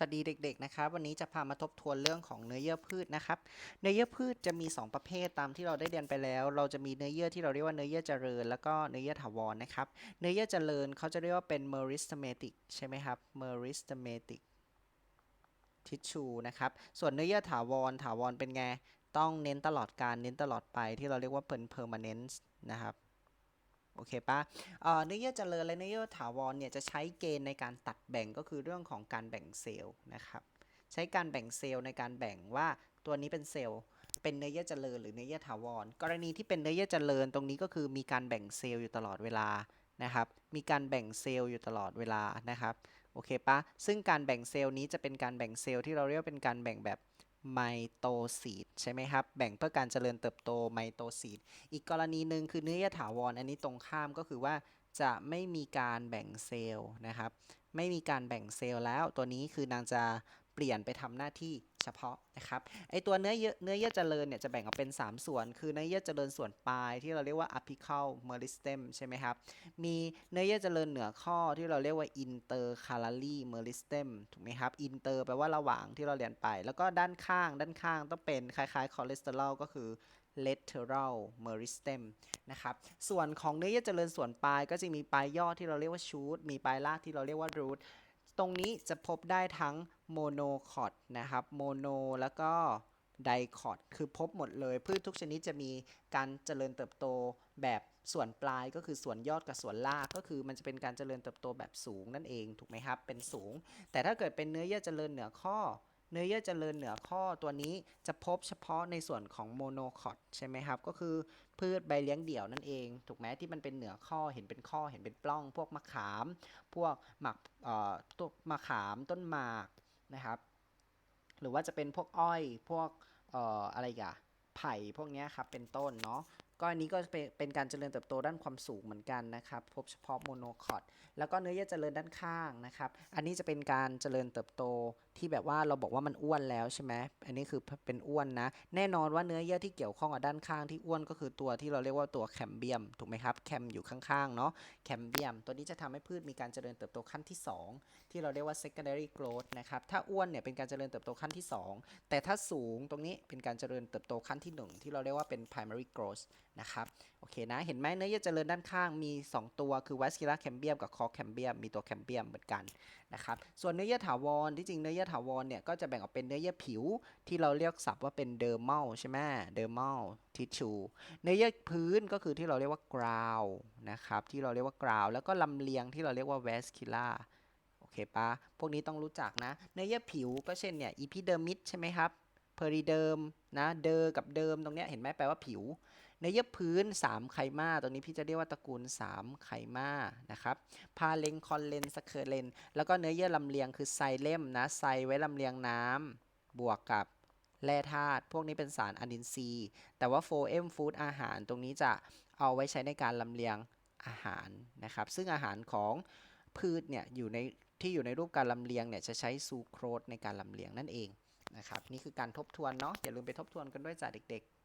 สวัสดีเด็กๆนะครับวันนี้จะพามาทบทวนเรื่องของเนื้อเยื่อพืชนะครับเนื้อเยื่อพืชจะมี 2 ประเภทตามที่เราได้เรียนไปแล้ว เราจะมีเนื้อเยื่อที่เราเรียกว่าเนื้อเยื่อเจริญ แล้วก็เนื้อเยื่อถาวรนะครับเนื้อเยื่อเจริญเขาจะเรียกว่าเป็น meristematic ใช่ไหมครับ meristematic tissue นะครับส่วนเนื้อเยื่อถาวรถาวรเป็นไงต้องเน้นตลอดการเน้นตลอดไปที่เราเรียกว่าเป็น permanent นะครับ โอเคปะเอ่อเนื้อเยื่อเจริญและเนื้อเยื่อถาวรเนี่ยจะใช้เกณฑ์ในการตัดแบ่งก็คือเรื่องของการแบ่งเซลล์นะครับ ใช้การแบ่งเซลล์ในการแบ่งว่าตัวนี้เป็นเซลล์เป็นเนื้อเยื่อเจริญหรือเนื้อเยื่อถาวร กรณีที่เป็นเนื้อเยื่อเจริญตรงนี้ก็คือมีการแบ่งเซลล์อยู่ตลอดเวลานะครับ มีการแบ่งเซลล์อยู่ตลอดเวลานะครับ โอเคปะซึ่งการแบ่งเซลล์นี้จะเป็นการแบ่งเซลล์ที่เราเรียกว่าเป็นการแบ่งแบบ ไมโตซีดใช่ไหมครับ แบ่งเพื่อการเจริญเติบโตไมโตซีดอีกกรณีหนึ่งคือเนื้อเยื่อถาวรอันนี้ตรงข้ามก็คือว่าจะไม่มีการแบ่งเซลล์นะครับ ไม่มีการแบ่งเซลล์แล้วตัวนี้คือนางจะเปลี่ยนไปทำหน้าที่ ฉพาะนะครับไอตัวเนื้อเยื่อเนื้อเยื่อเจริญเนี่ยจะแบ่งออกเป็น 3 ส่วน คือเนื้อเยื่อเจริญส่วนปลายที่เราเรียกว่า apical meristem ใช่ไหมครับ มีเนื้อเยื่อเจริญเหนือข้อที่เราเรียกว่า intercalary meristem ถูกไหมครับ inter แปลว่าระหว่างที่เราเรียนไป แล้วก็ด้านข้างด้านข้างต้องเป็นคล้ายๆ cholesterol ก็คือ lateral meristem นะครับ ส่วนของเนื้อเยื่อเจริญส่วนปลายก็จะมีปลายยอดที่เราเรียกว่า shoot มีปลายรากที่เราเรียกว่า root ตรงนี้จะพบได้ทั้งโมโนคอร์ดนะครับโมโนแล้วก็ไดคอร์ดคือพบหมดเลย พืชทุกชนิดจะมีการเจริญเติบโตแบบส่วนปลายก็คือส่วนยอดกับส่วนรากก็คือมันจะเป็นการเจริญเติบโตแบบสูงนั่นเองถูกไหมครับ เป็นสูง แต่ถ้าเกิดเป็นเนื้อเยื่อเจริญเหนือข้อ เนื้อเยื่อเจริญเหนือข้อตัวนี้จะพบเฉพาะในส่วนของโมโนคอตใช่ไหมครับ ก็คือพืชใบเลี้ยงเดี่ยวนั่นเอง ถูกไหมที่มันเป็นเหนือข้อเห็นเป็นข้อเห็นเป็นปล้อง พวกมะขาม พวกหมักเอ่อตัวมะขามต้นหมากนะครับ หรือว่าจะเป็นพวกอ้อยพวกเอ่ออะไรกะไผ่พวกนี้ครับเป็นต้นเนาะก็อันนี้ก็เป็นเป็นการเจริญเติบโตด้านความสูงเหมือนกันนะครับ พบเฉพาะโมโนคอตแล้วก็เนื้อเยื่อเจริญด้านข้างนะครับ อันนี้จะเป็นการเจริญเติบโต ที่แบบว่าเราบอกว่ามันอ้วนแล้วใช่ไหมอันนี้คือเป็นอ้วนนะ แน่นอนว่าเนื้อเยื่อที่เกี่ยวข้องกับด้านข้างที่อ้วนก็คือตัวที่เราเรียกว่าตัวแคมเบียมถูกไหมครับแคมอยู่ข้างๆเนาะแคมเบียม ตัวนี้จะทำให้พืชมีการเจริญเติบโตขั้นที่ 2 ที่เราเรียกว่า secondary growth นะครับถ้าอ้วนเนี่ยเป็นการเจริญเติบโตขั้นที่ 2 แต่ถ้าสูงตรงนี้เป็นการเจริญเติบโตขั้นที่ 1 ที่เราเรียกว่าเป็น primary growth นะครับโอเคนะเห็นไหมเนื้อเยื่อเจริญด้านข้างมี 2 ตัวคือ vascular cambium กับ core cambium มีตัว cambium เหมือนกันนะครับส่วนเนื้อเยื่อถาวรที่จริงเนื้อเยื่อถาวรเนี่ยก็จะแบ่งออกเป็นเนื้อเยื่อผิวที่เราเรียกศัพท์ว่าเป็น dermal ใช่ไหม dermal tissue เนื้อเยื่อพื้นก็คือที่เราเรียกว่า ground นะครับที่เราเรียกว่า ground แล้วก็ลำเลียงที่เราเรียกว่า vascular โอเคปะพวกนี้ต้องรู้จักนะเนื้อเยื่อผิวก็เช่นเนี่ย epidermis ใช่ไหมครับ periderm นะเดอร์กับเดิมตรงเนี้ยเห็นไหมแปลว่าผิว เนื้อเยื่อพื้น 3 ไขมาตรงนี้พี่จะเรียกว่าตระกูล 3 ไขมานะครับ พาเลงคอนเลนสเคเลน แล้วก็เนื้อเยื่อลำเลียงคือไซเลมนะ ไซไว้ลำเลียงน้ำบวกกับแร่ธาตุ พวกนี้เป็นสารอนินทรีย์ แต่ว่าโฟเอมฟู้ดอาหารตรงนี้จะเอาไว้ใช้ในการลำเลียงอาหารนะครับ ซึ่งอาหารของพืชเนี่ยอยู่ในที่อยู่ในรูปการลำเลียงเนี่ยจะใช้ซูโครสในการลำเลียงนั่นเองนะครับ นี่คือการทบทวนเนาะอย่าลืมไปทบทวนกันด้วยจ้ะเด็กๆ